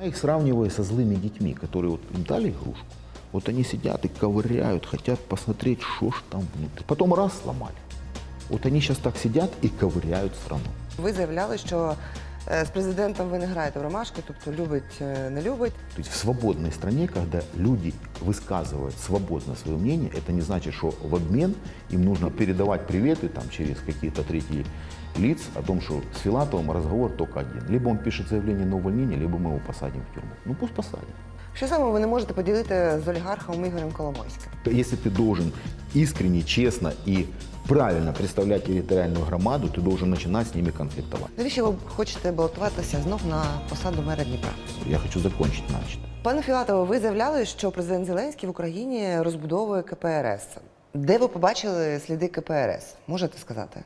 Я их сравниваю со злыми детьми, которые вот им дали игрушку, вот они сидят и ковыряют, хотят посмотреть, что ж там внутри. Потом раз сломали. Вот они сейчас так сидят и ковыряют страну. Ви заявляли, що е, з президентом ви не граєте в ромашки, тобто любить, е, не любить. То есть в свободной стране, когда люди высказывают свободно свое мнение, это не значит, что в обмен им нужно передавать приветы там, через какие-то третьи лиц о том, что с Филатовым разговор только один. Либо он пишет заявление на увольнение, либо мы его посадим в тюрьму. Ну пусть посадим. Що саме ви не можете поділити з олігархом Ігорем Коломойським? Если ты должен искренне, честно и правильно представлять территориальную громаду, ты должен начинать с ними конфликтовать. Навіщо ви хочете балотуватися знов на посаду мера Дніпра? Я хочу закончить начато. Пане Філатово, ви заявляли, що президент Зеленський в Україні розбудовує КПРС. Де ви побачили сліди КПРС? Можете сказати?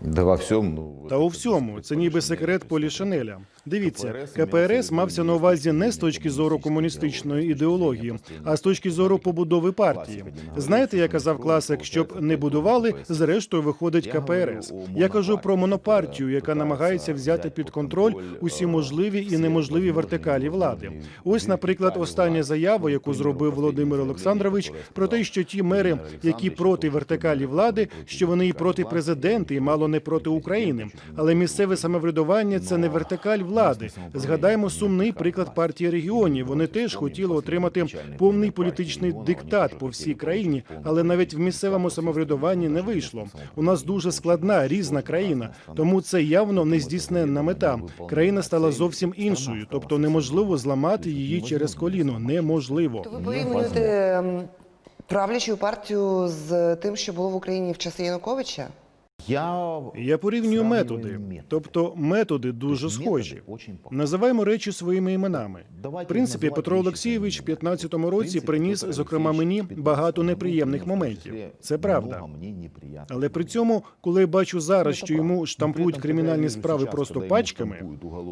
Да во всем, ну... Та у всьому це ніби секрет Полі Шанеля. Дивіться, КПРС мався на увазі не з точки зору комуністичної ідеології, а з точки зору побудови партії. Знаєте, я казав класик, щоб не будували, зрештою виходить КПРС. Я кажу про монопартію, яка намагається взяти під контроль усі можливі і неможливі вертикалі влади. Ось, наприклад, остання заява, яку зробив Володимир Олександрович, про те, що ті мери, які проти вертикалі влади, що вони і проти президента, і мало не проти України. Але місцеве самоврядування це не вертикаль влади. Згадаємо сумний приклад партії регіонів. Вони теж хотіли отримати повний політичний диктат по всій країні, але навіть в місцевому самоврядуванні не вийшло. У нас дуже складна різна країна, тому це явно нездійсненна мета. Країна стала зовсім іншою, тобто неможливо зламати її через коліно. Неможливо. То ви порівнюєте ем, правлячу партію з тим, що було в Україні в часи Януковича? Я... Порівнюю методи, тобто методи дуже схожі. Називаємо речі своїми іменами. В принципі, Петро Олексійович в своїми 15-му році приніс, зокрема мені, багато неприємних моментів. Це правда. Але при цьому, коли я бачу зараз, Ну, що йому штампують кримінальні справи просто пачками,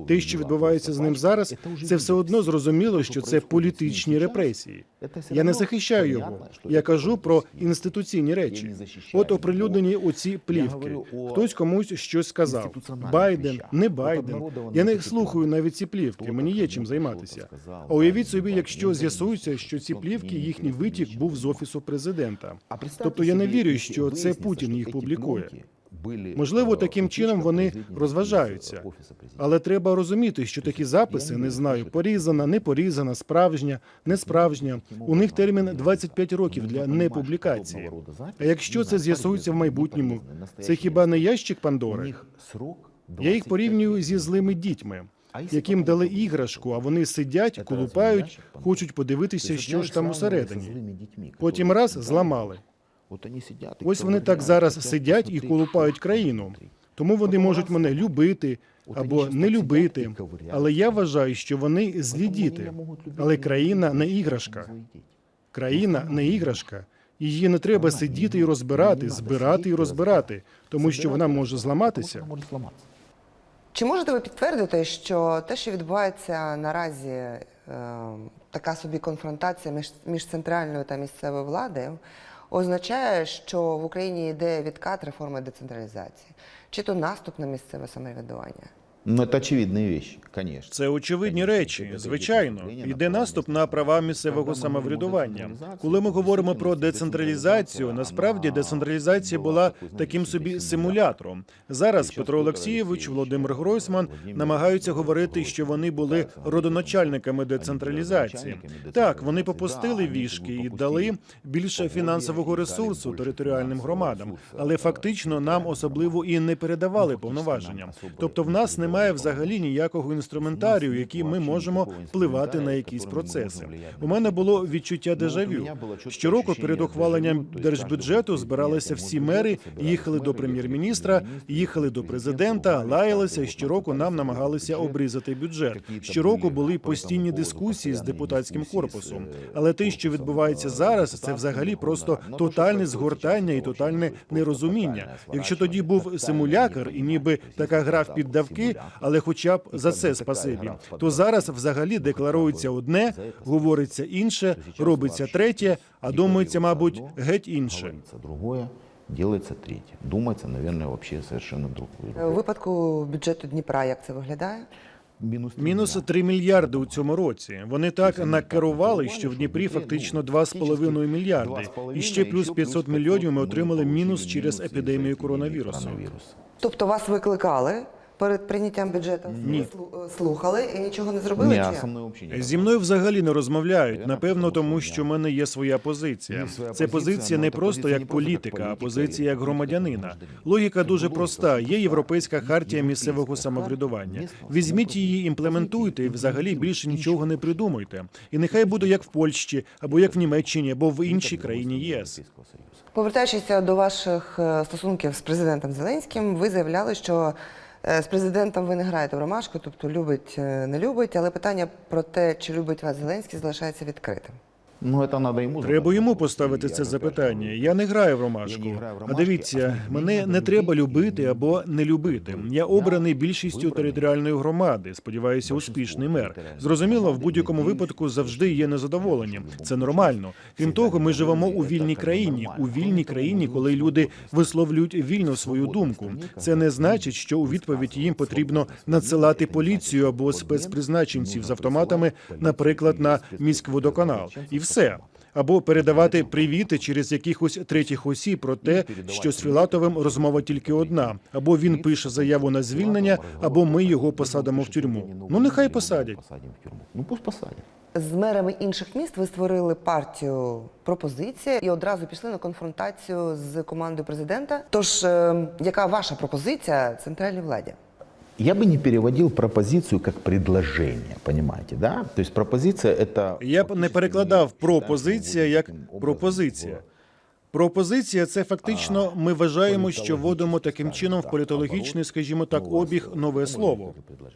те, що відбувається з ним зараз, це все одно зрозуміло, що це політичні репресії. Я не захищаю його. Я кажу про інституційні речі. От оприлюднені оці плівки. О Хтось комусь щось сказав. Байден, не Байден. Я не слухаю навіть ці плівки. Мені є чим займатися. А уявіть собі, якщо з'ясується, що ці плівки, їхній витік був з офісу президента. Тобто я не вірю, що це Путін їх публікує. Можливо, таким чином вони розважаються. Але треба розуміти, що такі записи не знаю, порізана, не порізана, справжня, не справжня. У них термін 25 років для непублікації. А якщо це з'ясується в майбутньому, це хіба не ящик Пандори? Я їх порівнюю зі злими дітьми, яким дали іграшку, а вони сидять, колупають, хочуть подивитися, що ж там усередині. Потім раз зламали. От вони сидять Ось вони так зараз сидять і колупають країну. Тому вони можуть мене любити або не любити. Але я вважаю, що вони злі діти. Але країна не іграшка. Країна не іграшка. Її не треба сидіти і розбирати, збирати і розбирати, тому що вона може зламатися. тому що вона може зламатися. Чи можете ви підтвердити, що те, що відбувається наразі, е, така собі конфронтація між, між центральною та місцевою владою, означає, що в Україні йде відкат реформи децентралізації? Чи то наступ на місцеве самоврядування? Ну, це очевидні речі, звісно. Це очевидні речі. Звичайно, йде наступ на права місцевого самоврядування. Коли ми говоримо про децентралізацію, насправді децентралізація була таким собі симулятором. Зараз Петро Олексійович, Володимир Гройсман намагаються говорити, що вони були родоначальниками децентралізації. Так, вони попустили вішки і дали більше фінансового ресурсу територіальним громадам, але фактично нам особливо і не передавали повноваження. Тобто в нас передавали немає взагалі ніякого інструментарію, який ми можемо впливати на якісь процеси. У мене було відчуття дежавю. Щороку перед ухваленням держбюджету збиралися всі мери, їхали до прем'єр-міністра, їхали до президента, лаялися. і Щороку нам намагалися обрізати бюджет. Щороку були постійні дискусії з депутатським корпусом. Але те, що відбувається зараз, це взагалі просто тотальне згортання і тотальне нерозуміння. Якщо тоді був симулякр і ніби така гра в піддавки, але хоча б за це спасибі, то зараз взагалі декларується одне, говориться інше, робиться третє, а думається, мабуть, геть інше. Делается третье. Думается, наверное, вообще совершенно другое. У випадку бюджету Дніпра як це виглядає? Мінус три Мінус мільярди. 3 мільярди у цьому році. Вони так накерували, що в Дніпрі фактично 2,5 мільярди. І ще плюс 500 мільйонів ми отримали мінус через епідемію коронавірусу. Тобто вас викликали перед прийняттям бюджету? Ні. Слухали і нічого не зробили? Ні, чи мною взагалі Зі мною взагалі не розмовляють. Напевно, тому що в мене є своя позиція. Це позиція, ну, не просто як політика, а позиція як громадянина. Логіка дуже проста. Є європейська хартія місцевого самоврядування. Візьміть її, імплементуйте, і взагалі більше нічого не придумуйте. І нехай буде як в Польщі, або як в Німеччині, або в іншій країні ЄС. Повертаючись до ваших е, стосунків з президентом Зеленським, ви заявляли, що з президентом ви не граєте в ромашку, тобто любить, е, не любить, але питання про те, чи любить вас Зеленський, залишається відкритим. Ну, это надо ему Треба йому поставити це запитання. Я не граю в ромашку. А дивіться, мене не треба любити або не любити. Я обраний більшістю територіальної громади. Сподіваюся, успішний мер. Зрозуміло, в будь-якому випадку завжди є незадоволення. Це нормально. Крім того, ми живемо у вільній країні. У вільній країні, коли люди висловлюють вільно свою думку. Це не значить, що у відповідь їм потрібно надсилати поліцію або спецпризначенців з автоматами, наприклад, на міськводоканал. І все. Або передавати привіти через якихось третіх осіб про те, що з Філатовим розмова тільки одна, або він пише заяву на звільнення, або ми його посадимо в тюрму. Ну нехай посадять. Посадим в тюрму. Ну пусть посадят. З мерами інших міст ви створили партію пропозиція і одразу пішли на конфронтацію з командою президента. Тож, е, яка ваша пропозиція центральній владі? Я бы не переводил пропозицию как предложение, понимаете, да? То есть пропозиция это... Я б не перекладав пропозиція як пропозиція. Пропозиція це фактично ми вважаємо, що вводимо таким чином в політологічний, скажімо так, обіг нове слово.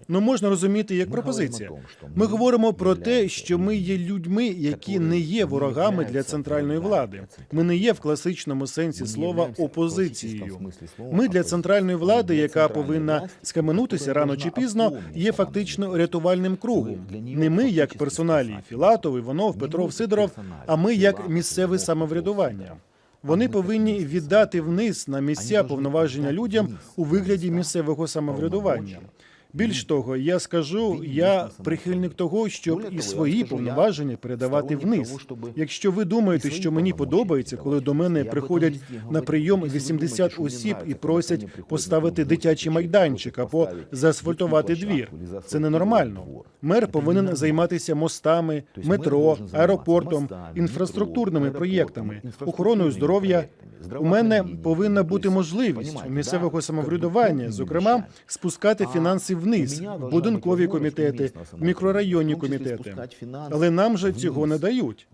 Ну можна розуміти як пропозиція. Ми говоримо про те, що ми є людьми, які не є ворогами для центральної влади. Ми не є в класичному сенсі слова опозицією. Ми для центральної влади, яка повинна скаменутися рано чи пізно, є фактично рятувальним кругом. Не ми як персоналі Філатов, Іванов, Петров, Сидоров, а ми як місцеве самоврядування. Вони повинні віддати вниз на місця повноваження людям у вигляді місцевого самоврядування. Більш того, я скажу, я прихильник того, щоб і свої повноваження передавати вниз. Якщо ви думаєте, що мені подобається, коли до мене приходять на прийом 80 осіб і просять поставити дитячий майданчик або заасфальтувати двір, це ненормально. Мер повинен займатися мостами, метро, аеропортом, інфраструктурними проєктами, охороною здоров'я. У мене повинна бути можливість у місцевого самоврядування, зокрема, спускати фінанси вниз в будинкові комітети, в мікрорайонні комітети. Але нам же цього не дають.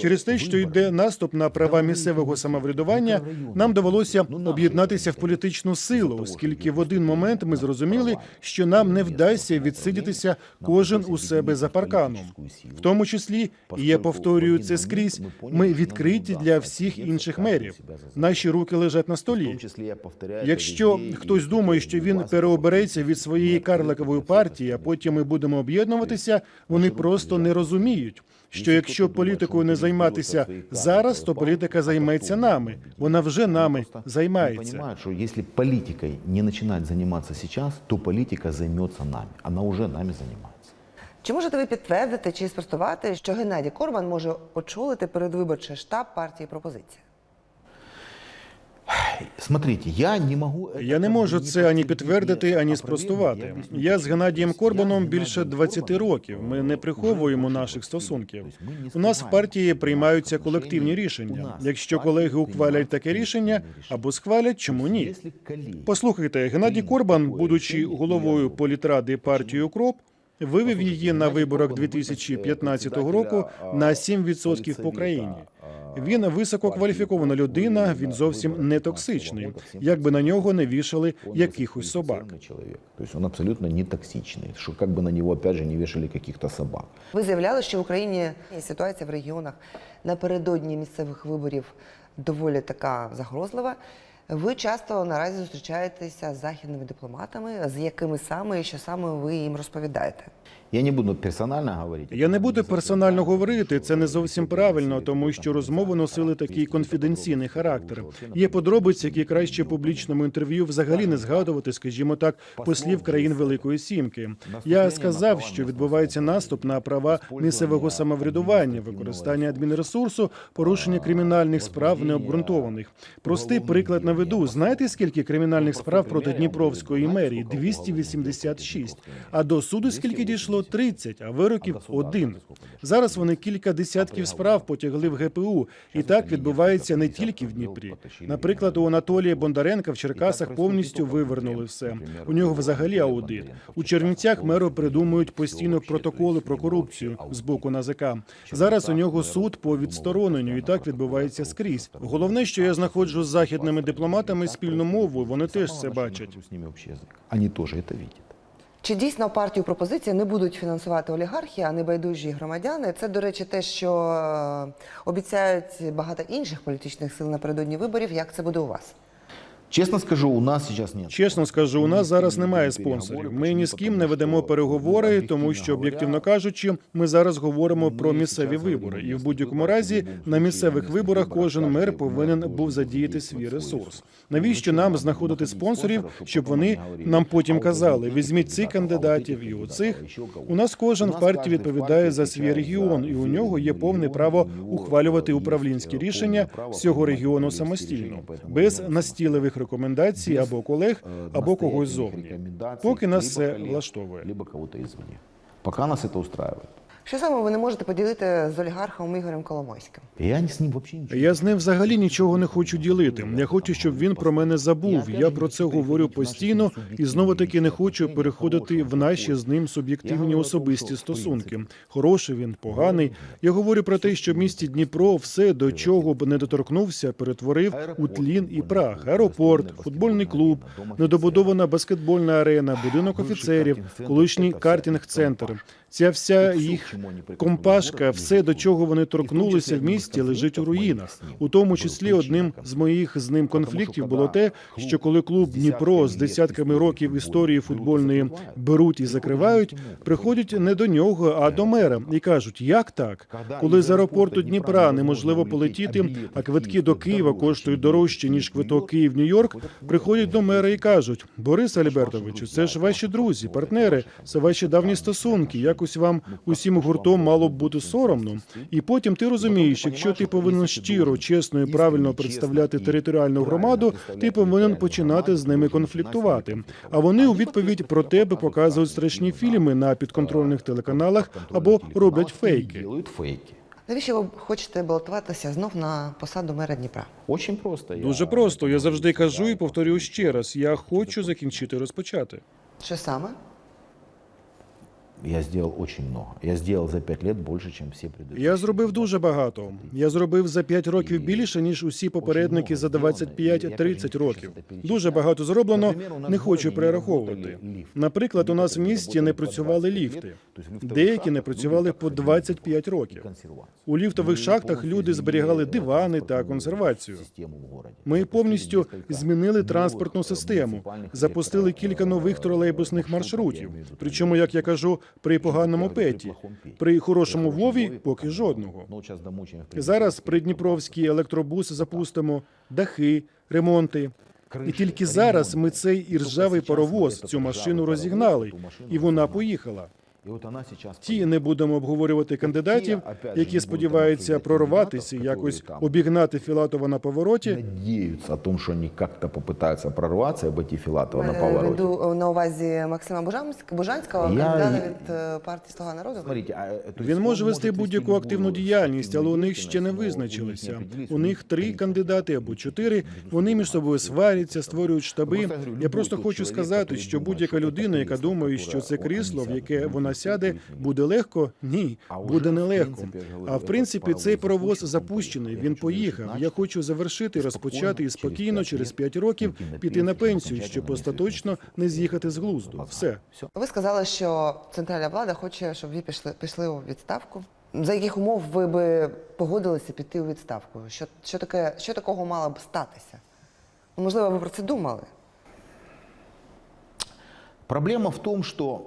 Через те, що йде наступ на права місцевого самоврядування, нам довелося об'єднатися в політичну силу, оскільки в один момент ми зрозуміли, що нам не вдасться відсидітися кожен у себе за парканом. В тому числі, і я повторюю це скрізь. Ми відкриті для всіх інших мерів. Наші руки лежать на столі. Якщо хтось думає, що він переобереться від своєї карликової партії, а потім ми будемо об'єднуватися, вони просто не розуміють. Що якщо політикою не займатися зараз, то політика займеться нами. Вона вже нами займається. Понимают, что если политикой не начинать заниматься сейчас, то политика займется нами. Она уже нами занимается. Чи можете ви підтвердити чи спростувати, що Геннадій Корбан може очолити передвиборчий штаб партії пропозиція? Смотрите, я не могу... это Я не как бы можу ни це ані подтвердить, підтвердити, ни ані опровергнуть. спростувати. объясню, Я з почему. Геннадієм Я с Корбаном Геннадием більше 20 Корбаном, років. Ми не уже приховуємо больше наших 20 стосунків. лет. То есть мы не У нас в скрываем партії наших приймаються отношений. колективні У рішення. нас в Якщо партії колеги ухвалять приймаються таке рішення колективні рішення. або схвалять, чому ні? Якщо колеги Послухайте, Геннадій Корбан, будучи головою політради партії Укроп, вивів її на виборах 2015 року на 7% по країні. Він висококваліфікована людина, він зовсім не токсичний, якби на нього не вішали он якихось собак. беспрецедентный человек. То есть он абсолютно не токсичный, что как бы на него опять же не вешали каких-то собак. Ви заявляли, що в Україні ситуація в регіонах напередодні місцевих виборів доволі така загрозлива. Ви часто наразі зустрічаєтеся з західними дипломатами, з якими саме і що саме ви їм розповідаєте. Я не буду персонально говорить. Я не буду персонально говорити. Це не зовсім правильно, тому що розмови носили такий конфіденційний характер. Є подробиці, які краще публічному інтерв'ю взагалі не згадувати, скажімо так, послів країн Великої Сімки. Я сказав, що відбувається наступ на права місцевого самоврядування, використання адмінресурсу, порушення кримінальних справ необґрунтованих. Простий приклад наведу. Знаєте, скільки кримінальних справ проти Дніпровської мерії? 286. А до суду скільки дійшло? 30, а вироків один. Зараз вони кілька десятків справ потягли в ГПУ, і так відбувається не тільки в Дніпрі. Наприклад, у Анатолія Бондаренка в Черкасах повністю вивернули все. У нього взагалі аудит. У Чернівцях меру придумують постійно протоколи про корупцію з боку НАЗК. Зараз у нього суд по відстороненню, і так відбувається скрізь. Головне, що я знаходжу з західними дипломатами спільну мову. Вони теж це бачать. С ними общий язык. Чи дійсно партію пропозиції не будуть фінансувати олігархи, а не байдужі громадяни? Це, до речі, те, що е, обіцяють багато інших політичних сил напередодні виборів. Як це буде у вас? Честно скажу, у нас сейчас нет. Чесно скажу, у нас зараз немає спонсорів. Ми ні з ким не ведемо переговори, тому що, об'єктивно кажучи, ми зараз говоримо про місцеві вибори, і в будь-якому разі на місцевих виборах кожен мер повинен був задіяти свій ресурс. Навіщо нам знаходити спонсорів, щоб вони нам потім казали: візьміть цих кандидатів і оцих. У нас кожен в партії відповідає за свій регіон, і у нього є повне право ухвалювати управлінські рішення всього регіону самостійно, без настійливих рекомендацій або колег, або когось зовні. Поки нас це влаштовує. Пока нас це устраивает. Що саме ви не можете поділити з олігархом Ігорем Коломойським? Я с ним Я з ним взагалі нічого не хочу ділити. Я хочу, щоб він про мене забув. Я про це говорю постійно і знову таки не хочу переходити в наші з ним суб'єктивні особисті стосунки. Хороший він, поганий. Я говорю про те, що в місті Дніпро все, до чого б не доторкнувся, перетворив у тлін і прах. Аеропорт, футбольний клуб, недобудована баскетбольна арена, будинок офіцерів, колишній картинг-центр. Ця вся їх компашка, все до чого вони торкнулися в місті, лежить у руїнах. У тому числі одним з моїх з ним конфліктів було те, що коли клуб Дніпро з десятками років історії футбольної беруть і закривають, приходять не до нього, а до мера. І кажуть, як так, коли з аеропорту Дніпра неможливо полетіти, а квитки до Києва коштують дорожче ніж квиток Київ-Нью-Йорк, приходять до мера і кажуть: Борис Альбертовичу, це ж ваші друзі, партнери, це ваші давні стосунки. Якось вам усім гуртом мало б бути соромно. І потім ти розумієш, якщо ти повинен щиро, чесно і правильно представляти територіальну громаду, ти повинен починати з ними конфліктувати. А вони у відповідь про тебе показують страшні фільми на підконтрольних телеканалах або роблять фейки. Навіщо ви хочете балотуватися знов на посаду мера Дніпра? Очень просто. Дуже просто. Я завжди кажу і повторюю ще раз: я хочу закінчити розпочати. Що саме? Я сделал очень много. Я сделал за пять лет больше, чем все предыдущие. Я зробив дуже багато. Я зробив за 5 років більше ніж усі попередники за 25-30 років. Дуже багато зроблено. Не хочу перераховувати. Наприклад, у нас в місті не працювали ліфти. Деякі не працювали по 25 років. У ліфтових шахтах люди зберігали дивани та консервацію. Ми повністю змінили транспортну систему, запустили кілька нових тролейбусних маршрутів. Причому, як я кажу, при поганому петі, при хорошому вові поки жодного. Зараз при Дніпровський електробус запустимо дахи, ремонти. І тільки зараз ми цей іржавий паровоз, цю машину розігнали, і вона поїхала. Ті не будемо обговорювати кандидатів, які сподіваються прорватися, якось обігнати Філатова на повороті. Надеются о том, что они как-то попытаются прорваться и обойти Филатова на Е, повороте. Веду на увазі Максима Бужанськ- Бужанського, Я- кандидата від е, партії Слуга народу. Він може вести будь-яку активну діяльність, але у них ще не визначилися. у них У них три кандидати або чотири. Вони між собою сваряться, створюють штаби. Я просто хочу сказати, що будь-яка людина, яка думає, що це крісло, в яке вона сяде, буде легко. Ні, буде нелегко. А в принципі, цей паровоз запущений. Він поїхав. Я хочу завершити, розпочати і спокійно через п'ять років піти на пенсію, щоб остаточно не з'їхати з глузду. Все. Ви сказали, що центральна влада хоче, щоб ви пішли, пішли у відставку. За яких умов ви би погодилися піти у відставку? Що, що, таке, що такого мало б статися? Можливо, ви про це думали? Проблема в том, что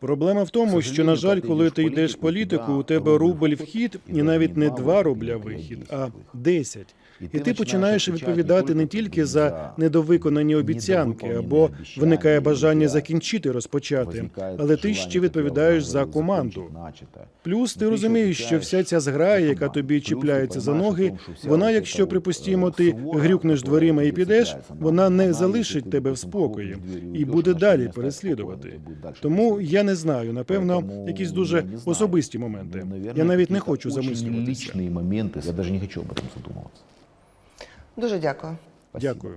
Проблема в тому, що, на жаль, коли ти йдеш в політику, у тебе рубль вхід, і навіть не 2 рубля вихід, а 10. І ти починаєш відповідати не тільки за недовиконані обіцянки, або виникає бажання закінчити розпочати, але ти ще відповідаєш за команду. Плюс ти розумієш, що вся ця зграя, яка тобі чіпляється за ноги, вона, якщо припустімо, ти грюкнеш дверима і підеш, вона не залишить тебе в спокої і буде далі переслідувати. Тому я не знаю, напевно, якісь дуже особисті моменти. Я навіть не хочу замислюватися. Личные моменты, я даже не хочу об этом задумываться. Дуже дякую. Дякую.